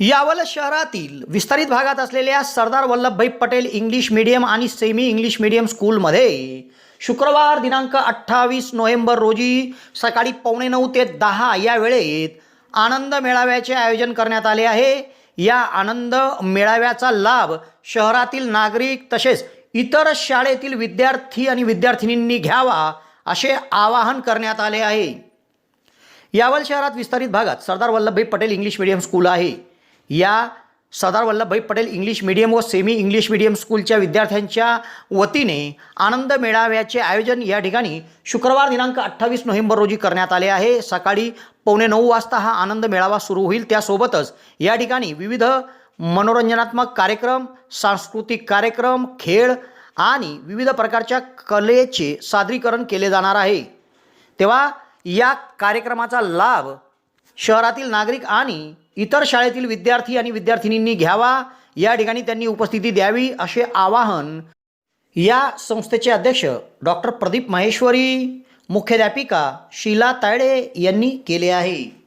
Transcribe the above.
यावल शहरातील विस्तारित भागात असलेल्या सरदार वल्लभभाई पटेल इंग्लिश मीडियम आणि सेमी इंग्लिश मीडियम स्कूलमध्ये शुक्रवार दिनांक अठ्ठावीस नोव्हेंबर रोजी सकाळी पावणे नऊ ते दहा या वेळेत आनंद मेळाव्याचे आयोजन करण्यात आले आहे. या आनंद मेळाव्याचा लाभ शहरातील नागरिक तसेच इतर शाळेतील विद्यार्थी आणि विद्यार्थिनींनी घ्यावा असे आवाहन करण्यात आले आहे. यावल शहरात विस्तारित भागात Sardar Vallabhbhai Patel English medium school आहे. या सरदार वल्लभभाई पटेल इंग्लिश मीडियम व सेमी इंग्लिश मीडियम स्कूलच्या विद्यार्थ्यांच्या वतीने आनंद मेळाव्याचे आयोजन या ठिकाणी शुक्रवार दिनांक अठ्ठावीस नोव्हेंबर रोजी करण्यात आले आहे. सकाळी पावणे नऊ वाजता हा आनंद मेळावा सुरू होईल. त्यासोबतच या ठिकाणी विविध मनोरंजनात्मक कार्यक्रम सांस्कृतिक कार्यक्रम खेळ आणि विविध प्रकारच्या कलेचे सादरीकरण केले जाणार आहे. तेव्हा या कार्यक्रमाचा लाभ शहरातील नागरिक आणि इतर शाळेतील विद्यार्थी आणि विद्यार्थिनींनी घ्यावा. या ठिकाणी त्यांनी उपस्थिती द्यावी असे आवाहन या संस्थेचे अध्यक्ष डॉक्टर प्रदीप माहेश्वरी मुख्याध्यापिका शीला तायडे यांनी केले आहे.